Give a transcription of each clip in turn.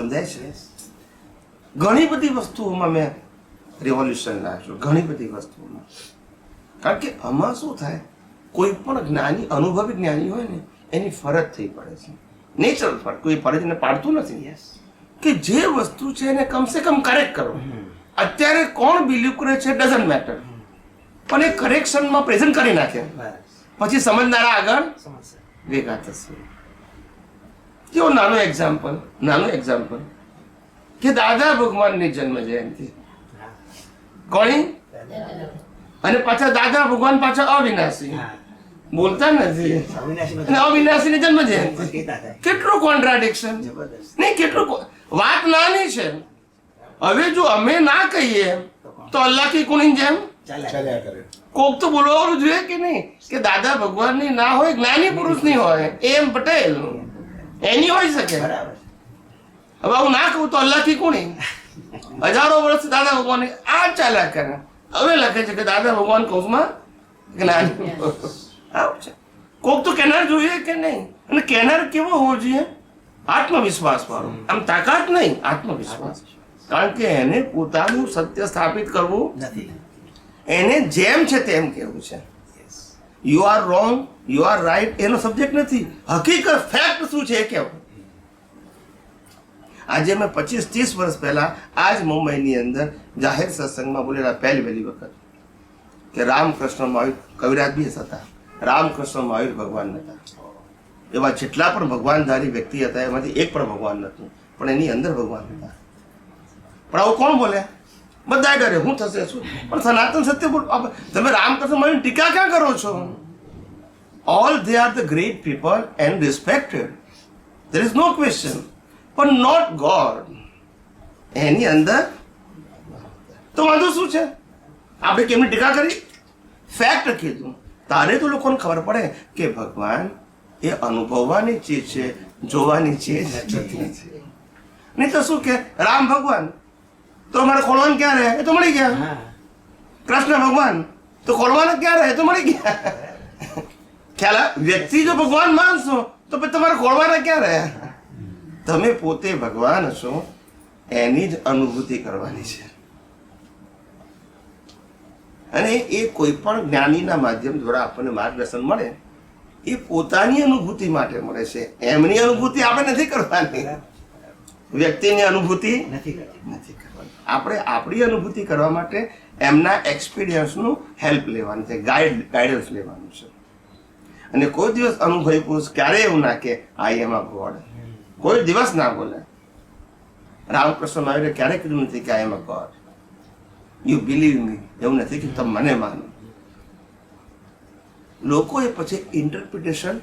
સમજાય છે? ઘણી બધી વસ્તુઓમાં મેં રિવોલ્યુશન લાવ્યું. ઘણી બધી વસ્તુઓમાં. કારણ કે આમાં શું થાય? કોઈ પણ જ્ઞાની અનુભવી જ્ઞાની હોય ને એની ફરજ થઈ પડે છે. નેચરલ ફરજ. કોઈ ફરજને પાડતું નથી. કે જે વસ્તુ છે એને કમસે કમ કરેક્ટ કરો. અત્યારે કોણ બિલીવ કરે છે? ડઝન્ટ મેટર પણ એ કરેક્શનમાં પ્રેઝન્ટ કરી નાખે. પછી સમજનારા આગળ ભેગા થશે. કેવો નાનો એક્ઝામ્પલ નાનું એક્ઝામ્પલ કે દાદા ભગવાનની જન્મ જયંતિ કોણી અને પાછા દાદા ભગવાન પાછા અવિનાશી. બોલતા નથી. અને અવિનાશી ની જન્મ જયંતિ કેટલું કોન્ટ્રાડિક્શન નહીં કેટલું વાત નાની છે. હવે જો અમે ના કહીએ તો અલ્લાહ કી કુની જેમ કરે. કોક તો બોલવાનું જોઈએ કે નહીં? કે દાદા ભગવાનની ના હોય જ્ઞાની પુરુષની હોય. એમ પટેલ. એની હોઈ શકે. બરાબર. હવે હું ના કહું તો અલ્લાહ કી કુણી? હજારો વર્ષ દાદા ભગવાન આ ચાલ્યા કરે. હવે લખે છે કે દાદા ભગવાન કૌશમાં જ્ઞાની. આવું છે. કોક તો કેનાર જોઈએ કે નહીં? અને કેનાર કેવો હોવો જોઈએ? આત્મવિશ્વાસ વાળો. આમ તાકાત નહીં આત્મવિશ્વાસ. કારણ કે એને પોતાનું સત્ય સ્થાપિત કરવું નથી. એને જેમ છે તેમ કેવું છે. You are wrong you are right એનો સબ્જેક્ટ નથી. હકીકત ફેક્ટ શું છે એ આજે મેં પચીસ, ત્રીસ વર્ષ પહેલા આ જ મુંબઈની અંદર જાહેર સત્સંગમાં બોલેલા પહેલી વહેલી વખત કે રામકૃષ્ણ મહાવીર કવિરાજ બી હતા. રામકૃષ્ણ મહાવીર ભગવાન હતા એવા જેટલા પણ ભગવાનધારી વ્યક્તિ હતા, એમાંથી એક પણ ભગવાન નહોતું પણ એની અંદર ભગવાન હતા. પણ આવું કોણ બોલે? બધા ડરે હું થશે શું? પણ સનાતન સત્ય બોલ તમે રામકૃષ્ણ મહાવીરની ટીકા ક્યાં કરો છો? All they are the great people and respected there is no question પણ નોટ ગોડ એની અંદર તો વાંધો શું છે? આપણે કેમની ટીકા કરી? ફેક્ટ કીધું તારે તો લોકોને ખબર પડે કે ભગવાન એ અનુભવવાની ચીજ છે જોવાની ચીજ નથી. નહીં તો શું કે રામ ભગવાન તો અમારે ખોલવાનું ક્યાં રહે? એ તો મળી ગયા. કૃષ્ણ ભગવાન. તો ખોલવાના ક્યાં રહે? તો મળી ગયા. ખ્યાલ? વ્યક્તિ જો ભગવાન માનશો તો પછી તમારે ખોલવાના ક્યાં રહે? તમે પોતે ભગવાન છો એની જ અનુભૂતિ કરવાની છે. અને એ કોઈ પણ જ્ઞાનીના માધ્યમ દ્વારા આપણને માર્ગદર્શન મળે એ પોતાની અનુભૂતિ માટે મળે છે. એમની અનુભૂતિ આપણે નથી કરવાની. વ્યક્તિની અનુભૂતિ નથી કરતી. નથી કરવાની આપણે આપણી અનુભૂતિ કરવા માટે એમના એક્સપિરિયન્સનું હેલ્પ લેવાનું છે ગાઈડ ગાઈડન્સ લેવાનું છે. અને કોઈ દિવસ અનુભવી પુરુષ ક્યારેય એવું ના કે આઈ એમ અ ગોડ કોઈ દિવસ ના બોલે. રામકૃષ્ણ મહાવીરે ક્યારેય કીધું નથી કે I am a god you believe me એવું નથી કે તમે મને માનો. લોકોએ પછી ઇન્ટરપ્રિટેશન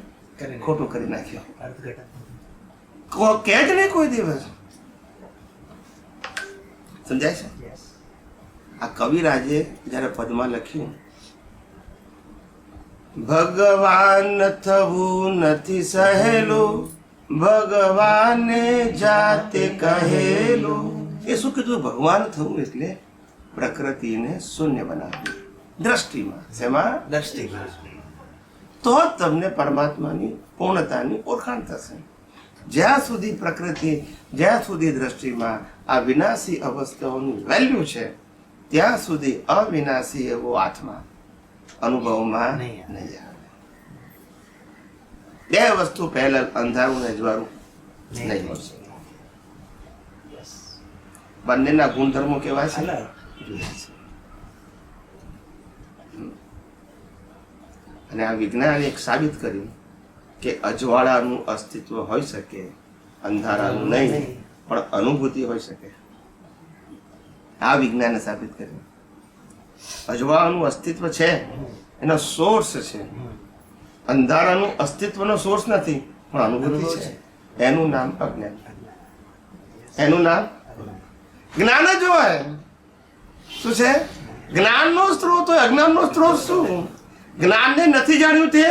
ખોટું કરી નાખ્યું. કો- કહે જ નહીં કોઈ દિવસ. સમજાય છે? આ કવિરાજે જ્યારે પદમાં લખ્યું ભગવાન થવું નથી સહેલું ભગવાને જાતે કહેલું. એ શું કીધું? ભગવાન થવું એટલે પ્રકૃતિને શૂન્ય બનાવવી. દ્રષ્ટિમાં. શેમાં? દ્રષ્ટિમાં. તો જ તમને પરમાત્માની પૂર્ણતાની ઓળખાણ થશે. જ્યાં સુધી પ્રકૃતિ જ્યાં સુધી દ્રષ્ટિમાં આ વિનાશી અવસ્થાઓની વેલ્યુ છે ત્યાં સુધી અવિનાશી એવો આત્મા અનુભવમાં નહીં આવે. બે વસ્તુ પહેલા અંધારું ને જવાનું નહીં હોય બંનેના ગુણધર્મો કેવા છે? અને આ વિજ્ઞાન એક સાબિત કર્યું કે અજવાળાનું અસ્તિત્વ હોઈ શકે અંધારાનું નહીં પણ અનુભૂતિ હોઈ શકે. આ વિજ્ઞાને સાબિત કર્યું. અજવાળાનું અસ્તિત્વ છે એનો સોર્સ છે. અંધારાનું અસ્તિત્વનો સોર્સ નથી પણ અનુભૂતિ છે. એનું નામ અજ્ઞાન. એનું નામ? જ્ઞાન જ હોય. શું છે? જ્ઞાનનો સ્ત્રોત હોય અજ્ઞાનનો સ્ત્રોત શું? જ્ઞાનને નથી જાણ્યું તે?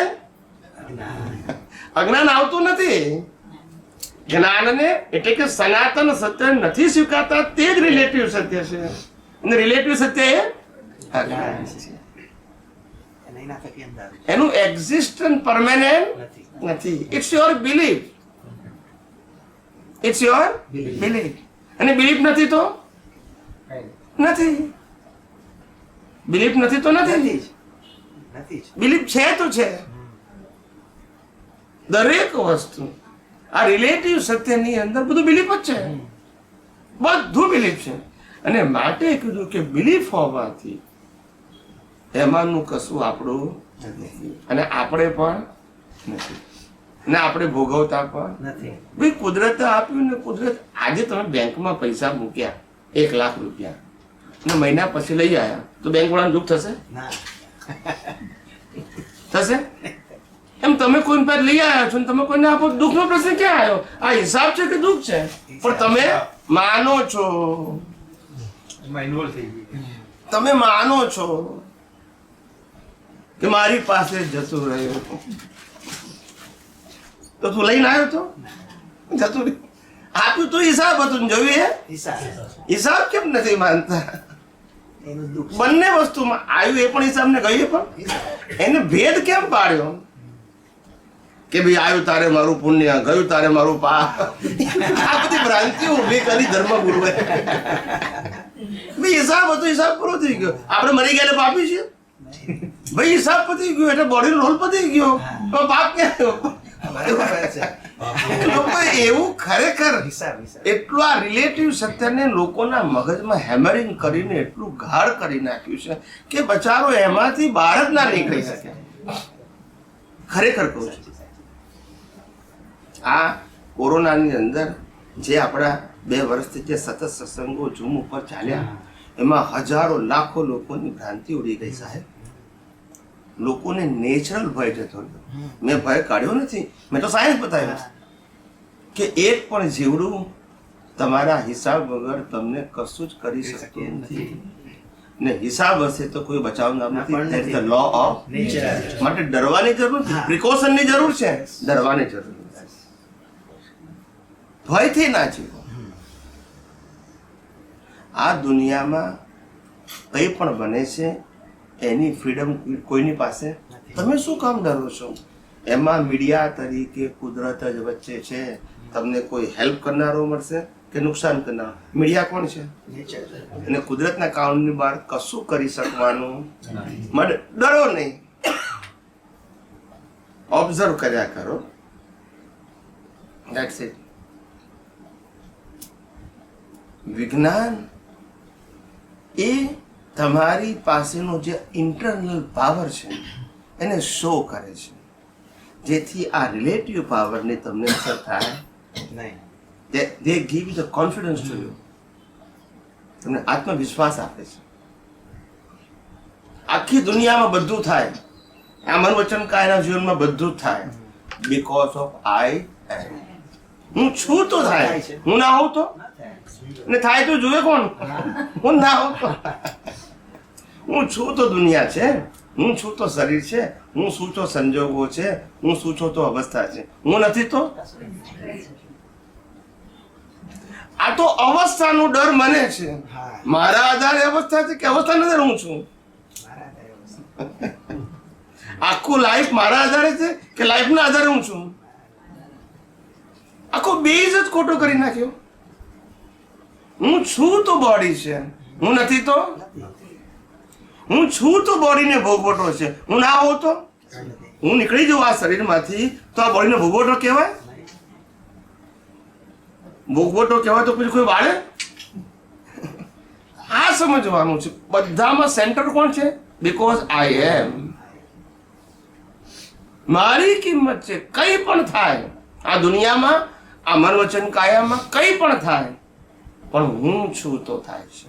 અજ્ઞાન આવતું નથી. જ્ઞાનને એટલે કે સનાતન સત્ય નથી સ્વીકારતા તે જ રિલેટિવ સત્ય છે. અને રિલેટિવ સત્ય એ અજ્ઞાન છે. એના એક્ઝિસ્ટન્સ પરમેનન્ટ નથી. It's your belief it's your. Belief અને બિલીફ નથી તો? નથી. બિલીફ નથી તો નથી? બિલીફ છે તો છે. દરેક વસ્તુ આ રિલેટિવ સત્યની અંદર બધું બિલીફ જ છે. બધું બિલીફ છે. અને માટે કીધું કે બિલીફ હોવાથી એમાંનું કશું આપણું નથી. અને આપણે પણ નથી. ને આપણે ભોગવતા પણ નથી. ભાઈ કુદરતે આપ્યું ને કુદરત આજે તમે બેંકમાં પૈસા મૂક્યા એક લાખ રૂપિયા. ને મહિના પછી લઈ આવ્યા. તો બેંક વાળાને દુઃખ થશે? ના. થશે? એમ તમે કોઈ પર લઈ આવ્યા છો તમે કોઈને આપો દુઃખનો પ્રશ્ન ક્યાં આવ્યો? આ હિસાબ છે કે દુઃખ છે? પણ તમે માનો છો. તમે માનો છો કે મારી પાસે જતું રહ્યો. તો તું લઈને આવ્યો તો? જતું આપ્યું તો હિસાબ હતું ને જોયું હિસાબ. કેમ નથી માનતા? બંને વસ્તુમાં આવ્યું એ પણ હિસાબ ને ગયું પણ? એને ભેદ કેમ પાડ્યો? કે ભાઈ આવ્યું તારે મારું પુણ્ય ગયું તારે મારું પાપ. આ બધી ભ્રાંતિઓ ઊભી કરી ધર્મ ગુરુએ ભાઈ હિસાબ હતો હિસાબ પૂરો થઈ ગયો. આપણે મરી ગયા પાપી છીએ. ભાઈ હિસાબ પતી ગયો એટલે બોડીનો રોલ પતી ગયો. તો પાપ ક્યાં લોકો એવું ખરેખર એટલું આ રિલેટિવ સત્યને લોકોના મગજમાં હેમરિંગ કરીને એટલું ગાઢ કરી નાખ્યું છે કે બચારો એમાંથી બહાર જ ના નીકળી શકે. ખરેખર કહું છું. આ કોરોનાની અંદર જે આપણા બે વર્ષથી જે સતત સત્સંગો ઝૂમ ઉપર ચાલ્યા એમાં હજારો લાખો લોકોની ભ્રાંતિ ઉડી ગઈ સાહેબ. લોકોને નેચરલ ભય જતો રહ્યો. મેં ભય કાઢ્યો નથી. મેં તો સાયન્સ બતાવ્યું કે એક પણ જીવડું તમારા હિસાબ વગર તમને કશું જ કરી શકતું નથી. ને હિસાબ હશે તો કોઈ બચાવ ના, નથી. નથી. લો ઓફ માટે ડરવાની જરૂર. પ્રિકોશનની જરૂર છે. ડરવાની જરૂર ભયથી ના જીવો. આ દુનિયામાં કંઈ પણ બને છે એની ફ્રીડમ કોઈની પાસે તમે શું કામ ડરો છો? એમાં મીડિયા તરીકે કુદરત જ વચ્ચે છે. તમને કોઈ હેલ્પ કરનારો મળશે કે નુકસાન કરનાર? મીડિયા કોણ છે? અને કુદરતના કાનૂનની બહાર કશું કરી શકવાનું ડરો નહીં. ઓબ્ઝર્વ કર્યા કરો. દેટ્સ ઇટ વિજ્ઞાન એ તમારી પાસેનો જે ઇન્ટરનલ પાવર છે એને શો કરે છે. જેથી આ રિલેટિવ પાવરને તમને અસર થાય. નહીં. They give the confidence to you તમને આત્મવિશ્વાસ આપે છે. આખી દુનિયામાં બધું થાય. આ મન વચન કાયના જીવનમાં બધું થાય. બીકોઝ ઓફ આઈ એમ હું છું તો થાય. હું ના હોઉં તો? ના થાય તો જોવે કોણ? હું. ના હો હું છું તો દુનિયા છે. હું છું તો શરીર છે. હું શું તો સંજોગો છે. હું શું છું તો અવસ્થા છે. હું નથી તો? આ તો અવસ્થાનો ડર મને છે. મારા આધારે અવસ્થા છે કે અવસ્થા નથી હું છું. આખું લાઈફ મારા આધારે છે કે લાઈફના આધારે હું છું? આખો બેઝ જ ખોટો કરી નાખ્યો. હું છું તો બોડી છે. હું નથી તો? હું છું તો બોડીને ભોગવટો છે. હું ના હોઉં તો? હું નીકળી જઉં આ શરીરમાંથી. તો આ બોડીને ભોગવટો કહેવાય? ભોગવટો કહેવાય તો પછી કોઈ વાળે? આ સમજવાનું છે. બધામાં સેન્ટર કોણ છે? બિકોઝ આઈ એમ મારી કિંમત છે. કંઈ પણ થાય. આ દુનિયામાં, આ મન વચન કાયામાં કંઈ પણ થાય. પણ હું છું તો થાય છે.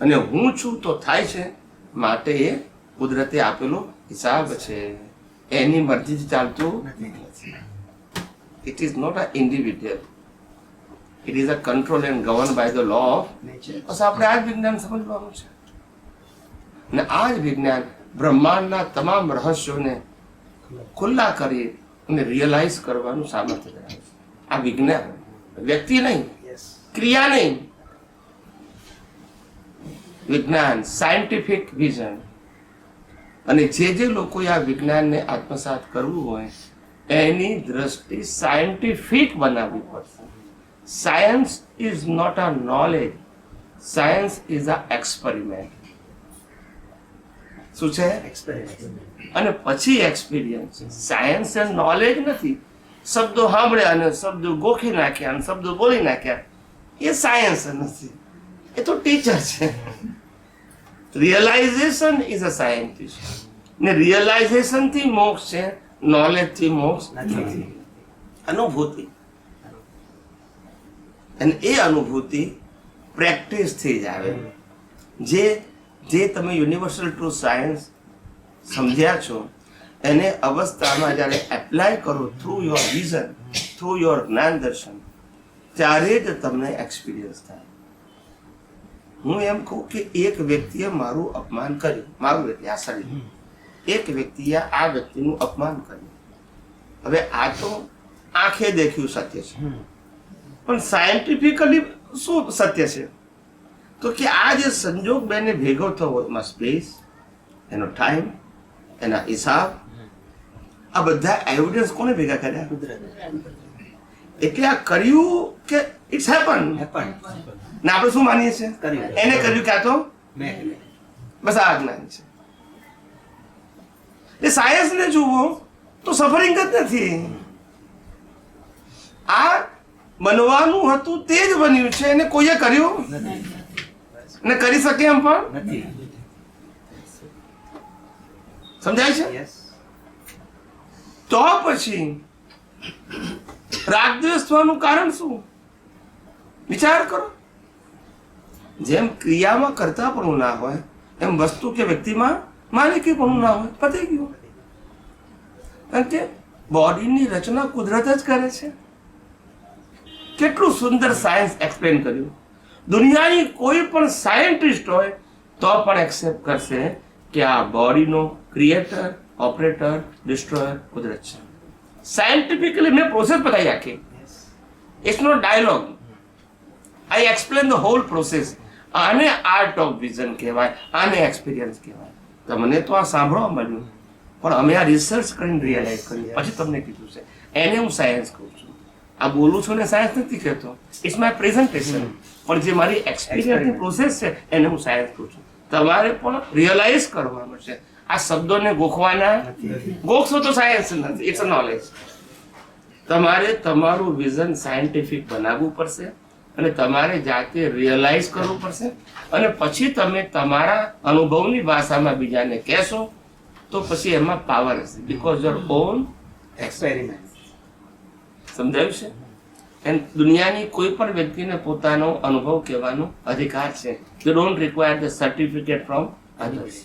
અને હું છું તો થાય છે માટે એ કુદરતે આપેલો હિસાબ છે. એની મરજીથી ચાલતું it is not a individual it is a control and govern by the law of બસ આપણે આ જ વિજ્ઞાન સમજવાનું છે. ને આ જ વિજ્ઞાન બ્રહ્માંડના તમામ રહસ્યોને ખુલ્લા કરી અને રિયલાઇઝ કરવાનું સામર્થ્ય ધરાવે છે. આ વિજ્ઞાન વ્યક્તિ નહીં ક્રિયા નહીં. વિજ્ઞાન સાયન્ટિફિક વિઝન અને જે જે લોકોએ આ વિજ્ઞાનને આત્મસાત કરવું હોય એની દ્રષ્ટિ સાયન્ટિફિક બનાવવી પડશે. Science is not a knowledge science is a experiment શું છે? અને પછી એક્સપિરિયન્સ સાયન્સ એન્ડ નોલેજ નથી. શબ્દો સાંભળ્યા અને શબ્દો ગોખી નાખ્યા અને શબ્દો બોલી નાખ્યા. એ સાયન્સ નથી. એ તો ટીચર છે. રિયલાઇઝેશન ઇઝ અ સાયન્ટિસ્ટ ને રિયલાઇઝેશનથી મોક્ષ છે નોલેજથી મોક્ષ નથી. અનુભૂતિ. અને એ અનુભૂતિ પ્રેક્ટિસથી જ આવે. જે જે તમે યુનિવર્સલ ટુ સાયન્સ સમજ્યા છો એને અવસ્થામાં જ્યારે એપ્લાય કરો through your vision through your જ્ઞાન દર્શન ત્યારે જ તમને એક્સપિરિયન્સ થાય. હું એમ કહું કે એક વ્યક્તિએ મારું અપમાન કર્યું. મારું એટલે આ શરીર. એક વ્યક્તિએ આ વ્યક્તિનું અપમાન કર્યું. હવે આ તો આંખે દેખ્યું સત્ય છે. પણ સાયન્ટિફિકલી શું સત્ય છે? તો કે આ જે સંજોગ બેને ભેગો થયો એમાં સ્પેસ એનો ટાઈમ એના હિસાબ આ બધા એવિડન્સ કોને ભેગા કર્યા? એટલે આ કર્યું કે ઇટ્સ હેપન હેપન ને આપણે શું માનીએ છીએ? કર્યું. એને કર્યું ક્યાં તો બસ આ જ્ઞાન છે. એ સાયન્સને જુઓ તો સફરિંગ જ નથી. આ બનવાનું હતું તે જ બન્યું છે એને કોઈએ કર્યું? નથી. ને કરી શકે એમ પણ? નથી. સમજાય છે? તો પછી રાગદ્વેષ થવાનું કારણ શું? વિચાર કરો. જેમ ક્રિયામાં કરતા પણ ના હોય, એમ વસ્તુ કે વ્યક્તિમાં માલિકી પણ ના હોય, પતી ગયું. કારણ કે બોડીની રચના કુદરત જ કરે છે. કેટલું સુંદર સાયન્સ એક્સપ્લેન કર્યું. દુનિયાની કોઈ પણ સાયન્ટિસ્ટ હોય તો પણ એક્સેપ્ટ કરશે કે આ બોડીનો ક્રિએટર, ઓપરેટર, ડિસ્ટ્રોયર કુદરત છે. સાયન્ટિફિકલી મેં પ્રોસેસ બતાવી રાખી it's not dialogue I explain the whole process આને આર્ટ ઓફ વિઝન કહેવાય આને એક્સપિરિયન્સ કહેવાય. તમને તો આ સાંભળવા મળ્યું. પણ અમે આ રિસર્ચ કરીને રિયલાઇઝ કર્યું પછી તમને કીધું છે. એને હું સાયન્સ કહું છું. આ બોલું છું ને સાયન્સ નથી કહેતો. ઇટ્સ માય પ્રેઝન્ટેશન પણ જે મારી એક્સપિરિયન્સની પ્રોસેસ છે એને હું સાયન્સ કહું છું. તમારે પણ રિયલાઇઝ કરવા છે આ શબ્દોને ગોખવાના ગોખશો તો સાયન્સ નથી. ઇટ્સ અ નોલેજ તમારે તમારું વિઝન સાયન્ટિફિક બનાવવું પડશે અને તમારે જાતે રિયલાઇઝ કરવું પડશે અને પછી તમે તમારા અનુભવની ભાષામાં બીજાને કહેશો તો પછી એમાં પાવર હશે. બીકોઝ યોર ઓન એક્સપેરિમેન્ટ સમજાયું છે? એન્ડ દુનિયાની કોઈ પણ વ્યક્તિને પોતાનો અનુભવ કહેવાનો અધિકાર છે. You don't require the certificate from others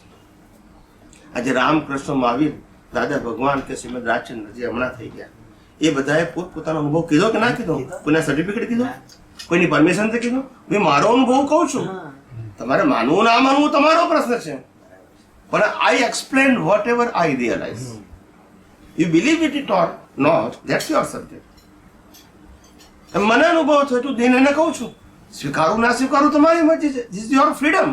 આજે રામકૃષ્ણ મહાવીર દાદા ભગવાન કે શ્રીમદ રાજચંદ્ર જે હમણાં થઈ ગયા એ બધાએ પોત પોતાનો અનુભવ કીધો કે ના કીધો? કોઈના સર્ટિફિકેટ કીધો? કોઈની પરમિશનથી કીધું? ભાઈ મારો અનુભવ કહું છું. તમારે માનવું ના માનવું તમારો પ્રશ્ન છે. પણ I explain whatever I realise you believe it it or not that's your subject મને અનુભવ થયો તું દિન એને કહું છું. સ્વીકારું ના સ્વીકારું તમારી મરજી છે. ધીસ યોર ફ્રીડમ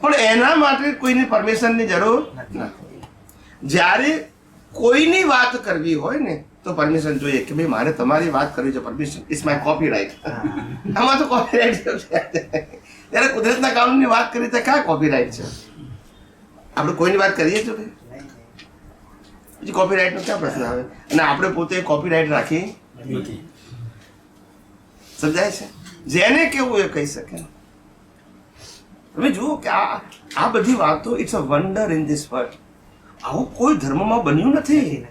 પણ એના માટે કોઈની પરમિશનની જરૂર નથી. જ્યારે કોઈની વાત કરવી હોય ને તો પરમિશન જોઈએ કે ભાઈ મારે તમારી વાત કરવી છે permission. It's my copyright આમાં તો કોપી રાઈટ ત્યારે કુદરતના કાનૂનની વાત કરી તો ક્યાં કોપી રાઈટ છે? આપણે કોઈની વાત કરીએ ભાઈ? પછી કોપી રાઈટનો ક્યાં પ્રશ્ન આવે? અને આપણે પોતે કોપી રાઈટ રાખી નથી. સમજાય છે? જેને કેવું એ કહી શકે. તમે જુઓ કે આ આ બધી વાતો it's a wonder in this world આવું કોઈ ધર્મમાં બન્યું નથી.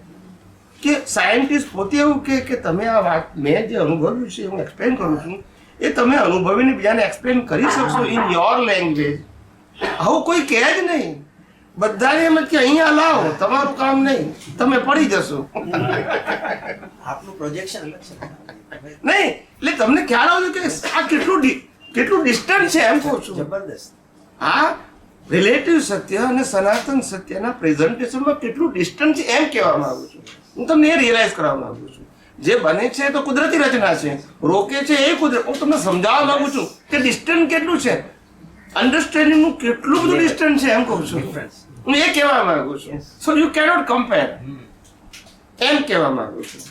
કે સાયન્ટિસ્ટ પોતે એવું કે કે તમે આ વાત મેં જે અનુભવ્યું છે હું એક્સપ્લેન કરું છું એ તમે અનુભવીને બીજાને એક્સપ્લેન કરી શકશો ઇન યોર લેંગ્વેજ આવું કોઈ કહે જ નહીં. બધાને એમ કે અહીંયા લાવો તમારું કામ નહીં તમે પડી જશો. આપનું પ્રોજેક્શન અલગ છે. નહીં એટલે તમને ખ્યાલ આવ્યો કે આ કેટલું કેટલું ડિસ્ટન્સ છે એમ કહું છું. જબરદસ્ત. આ રિલેટિવ સત્ય અને સનાતન સત્યના પ્રેઝન્ટેશનમાં કેટલું ડિસ્ટન્સ છે એમ કહેવા માંગુ છું. હું તમને એ રિયલાઇઝ કરવા માંગુ છું. જે બને છે તો કુદરતી રચના છે. રોકે છે એ કુદરત. હું તમને સમજાવવા માંગુ છું કે ડિસ્ટન્સ કેટલું છે. અન્ડરસ્ટેન્ડિંગનું કેટલું બધું ડિસ્ટન્સ છે એમ કહું છું. હું એ કહેવા માંગુ છું. સો યુ કેનોટ કમ્પેર એમ કહેવા માંગુ છું.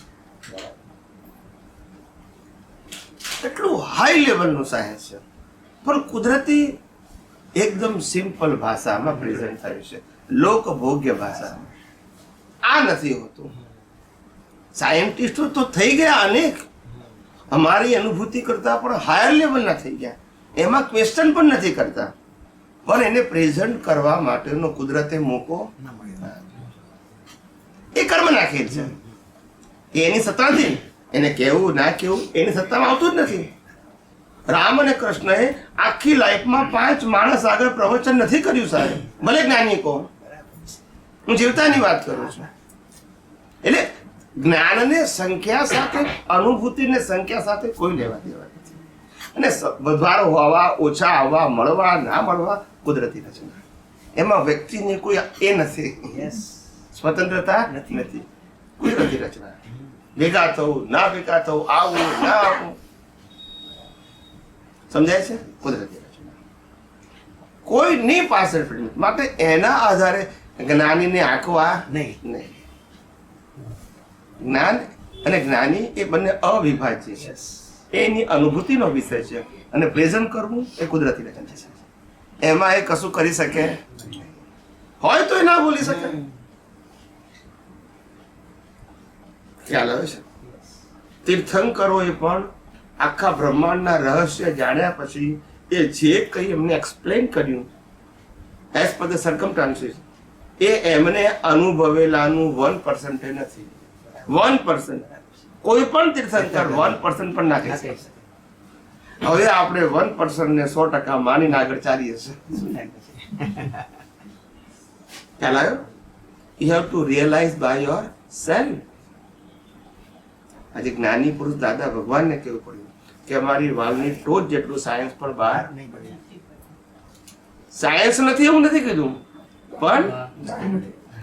એટલું હાઈ લેવલનું સાયન્સ છે. પણ કુદરતી એકદમ સિમ્પલ ભાષામાં પ્રેઝન્ટ થયું છે. લોકભોગ્ય ભાષામાં. આ નથી હોતું. સાયન્ટિસ્ટો તો થઈ ગયા અનેક. અમારી અનુભૂતિ કરતા પણ હાયર લેવલના થઈ ગયા. એમાં ક્વેશ્ચન પણ નથી કરતા. પણ એને પ્રેઝન્ટ કરવા માટેનો કુદરતે મોકો એ કર્મ નાખેલ છે. એની સત્તા નથી એને કહેવું ના કહેવું એની સત્તામાં આવતું જ નથી. રામ અને કૃષ્ણએ આખી લાઈફમાં પાંચ માણસ આગળ પ્રવચન નથી કર્યું સાહેબ. ભલે જ્ઞાની કહો. હું જીવતાની વાત કરું છું. એટલે જ્ઞાનને સંખ્યા સાથે અનુભૂતિને સંખ્યા સાથે કોઈ લેવા દેવા નથી. અને વધારો હોવા ઓછા આવવા મળવા ના મળવા કુદરતી રચના એમાં વ્યક્તિને કોઈ એ નથી. સ્વતંત્રતા નથી. નથી. કુદરતી રચના. ભેગા થવું ના ભેગા થવું આવું ના આવું સમજાય છે? કુદરતી રચના. કોઈની પાસે freedom માટે એના આધારે જ્ઞાનીને આંકવા નહીં. નહીં. જ્ઞાન અને જ્ઞાની એ બંને અવિભાજ્ય છે. એની અનુભૂતિનો વિષય છે. અને પ્રેઝન્ટ કરવું એ કુદરતી રચના છે. એમાં એ કશું કરી શકે? હોય તો એ ના બોલી શકે. ખ્યાલ આવે છે? તીર્થંકરો એ પણ આખા બ્રહ્માંડના રહસ્ય જાણ્યા પછી એ જે કંઈ એમને એક્સપ્લેન કર્યું એઝ પર ધ સરકમટાન્સીસ એ એમને અનુભવેલાનું વન પર્સન્ટ નથી. વન પર્સન્ટ કોઈ પણ તીર્થંકર વન પર્સન્ટ પણ ના કહી શકે હવે આપણે વન પર્સન્ટ ને સો ટકા માનીને આગળ ચાલીએ છીએ. ખ્યાલ આવ્યો? You have to realise by yourself આજે જ્ઞાની પુરુષ દાદા ભગવાનને કેવું પડ્યું કે અમારી વાલની ટોચ જેટલું સાયન્સ પણ બહાર નહીં પડ્યું સાયન્સ નથી એવું નથી કીધું, પણ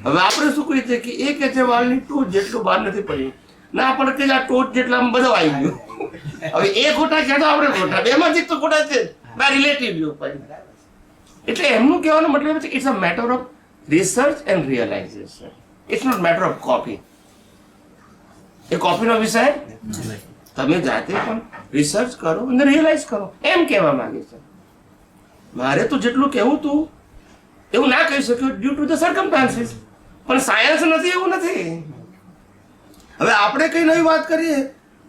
હવે આપણે શું કહીએ છીએ કે એ કે છે વાલની ટોચ જેટલું બહાર નથી પડ્યું. ના આપણે કે આ ટોચ જેટલા બધો આવી ગયું. હવે એ ખોટા કહેતો આપણે ખોટા. બેમાંથી તો ખોટા છે. બે રિલેટિવ વ્યૂ એટલે એમનું કહેવાનો મતલબ છે it's a matter of research and realisation it's not matter of copy એ કોપીનો વિષય? તમે જાતે પણ રિસર્ચ કરો અને રિયલાઇઝ કરો. એમ કહેવા માંગે છે. મારે તો જેટલું કહેવું તું એવું ના કહી શક્યું ડ્યુ ટુ ધ સર્કમસ્ટાન્સીસ પણ સાયન્સ નથી એવું નથી. હવે આપણે કઈ નવી વાત કરીએ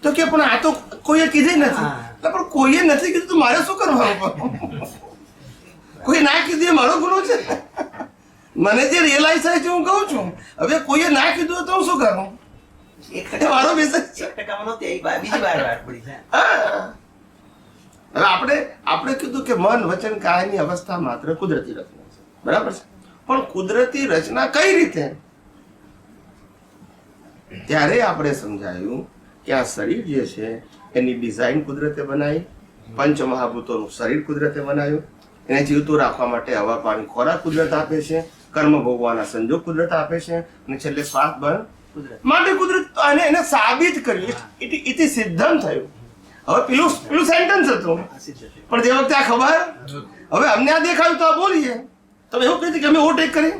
તો કે પણ આ તો કોઈએ કીધી નથી. પણ કોઈએ નથી કીધું તો મારે શું કરવાનું? કોઈ ના કીધું એ મારો ગુનો છે. મને જે રિયલાઇઝ થાય છે હું કહું છું. હવે કોઈએ ના કીધું તો હું શું કરું? મારો છે. બીજી વાર વાર પડી હવે આપણે આપણે કીધું કે મન વચન કાયની અવસ્થા માત્ર કુદરતી રચના છે. બરાબર છે? પણ કુદરતી રચના કઈ રીતે? ત્યારે આપણે સમજાયું કે આ શરીર જે છે એની ડિઝાઇન કુદરતે બનાવી પંચ મહાભૂતોનું શરીર કુદરતે બનાવ્યું એને જીવતું રાખવા માટે હવા પાણી ખોરાક કુદરત આપે છે કર્મ ભોગવાના સંજોગ કુદરત આપે છે અને છેલ્લે શ્વાસ બંધ માટે કુદરત અને એને સાબિત કર્યું ઇટ સિદ્ધમ સિદ્ધાંત થયું. હવે પેલું પેલું સેન્ટેન્સ હતું. પણ તે વખતે આ ખબર? હવે અમને આ દેખાયું તો આ બોલીએ. તમે એવું કહી કે અમે ઓવરટેક કરીએ?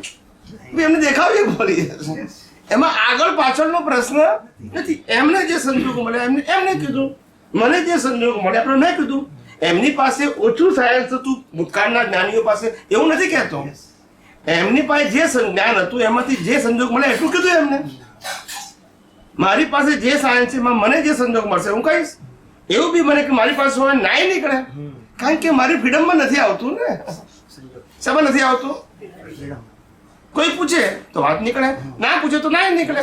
એમને દેખાવીએ બોલીએ. એમાં આગળ પાછળનો પ્રશ્ન નથી. એમને જે સંજોગ મળ્યા એમને એમને કીધું. મને જે સંજોગ મળ્યા આપણે મેં કીધું. એમની પાસે ઓછું સાયન્સ હતું. ભૂતકાળના જ્ઞાનીઓ પાસે એવું નથી કહેતો. એમની પાસે જે જ્ઞાન હતું એમાંથી જે સંજોગ મળે એટલું કીધું એમને. મારી પાસે જે સાયન્સ છે મને જે સંજોગ મળશે, હું કહીશ? એવું બી મને કે મારી પાસે હોય, નાય નીકળે. કારણ કે મારી ફ્રીડમમાં નથી આવતું ને. શેમાં નથી આવતું? કોઈ પૂછે તો વાત નીકળે. ના પૂછે તો ના નીકળે.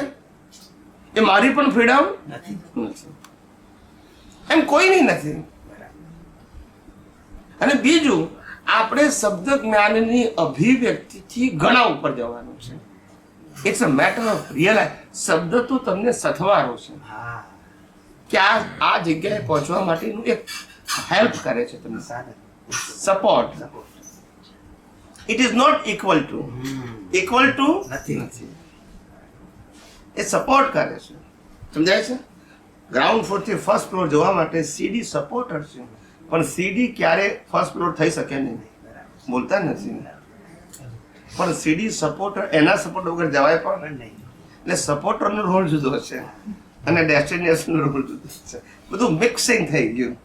એ મારી પણ ફ્રીડમ એમ કોઈની નથી. અને બીજું, આપણે શબ્દ જ્ઞાનની અભિવ્યક્તિથી ઘણા ઉપર જવાનું છે. It's a matter of realise શબ્દ તો તમને સથવારો છે. કે આ આ જગ્યાએ પહોંચવા માટેનું એક હેલ્પ કરે છે તમને. Support it is not equal to equal to નથી. એ સપોર્ટ કરે છે. સમજાય છે? ગ્રાઉન્ડ ફ્લોરથી ફર્સ્ટ ફ્લોર જવા માટે સીડી સપોર્ટર છે. પણ સીડી ક્યારે ફર્સ્ટ ફ્લોર થઈ શકે નહીં. બોલતા નથી. પણ સીડી સપોર્ટર એના સપોર્ટ વગર જવાય પણ નહીં. એટલે સપોર્ટરનો રોલ જુદો છે. અને ડેસ્ટિનેશનનો રોલ જુદો છે. બધું મિક્સિંગ થઈ ગયું.